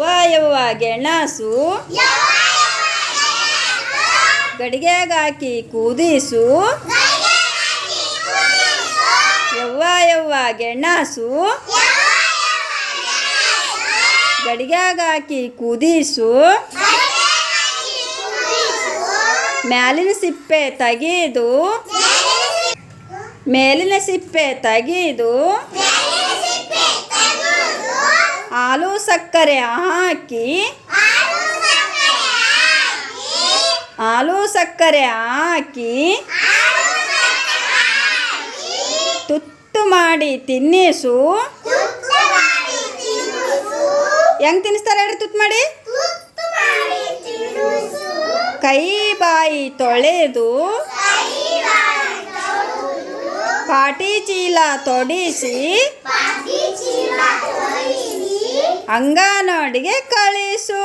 ವಾಯವ್ವ ಗೆಣಸು ಗಡಿಗೆಗಾಕಿ ಕೂದಿಸು. ಯವ್ವ ಯವ್ವ ಗೆಣಸು ಗಡಿಗ್ಯಾಗಾಕಿ ಕುದಿಸು. ಮ್ಯಾಲಿನ ಸಿಪ್ಪೆ ತೆಗೆದು. ಮೇಲಿನ ಸಿಪ್ಪೆ ತೆಗೆದು. ಹಾಲು ಸಕ್ಕರೆ ಹಾಕಿ ಹಾಲು ಸಕ್ಕರೆ ಹಾಕಿ ತುತ್ತು ಮಾಡಿ ತಿನ್ನಿಸು. ಹೆಂಗ್ ತಿನ್ನಿಸ್ತಾರೆ ಹೇಳ್ರಿ ತುತ್ತು ಮಾಡಿ? ಕೈ ಬಾಯಿ ತೊಳೆದು ಪಾಟಿ ಚೀಲ ತೊಡಿಸಿ ಅಂಗನವಾಡಿಗೆ ಕಳಿಸು.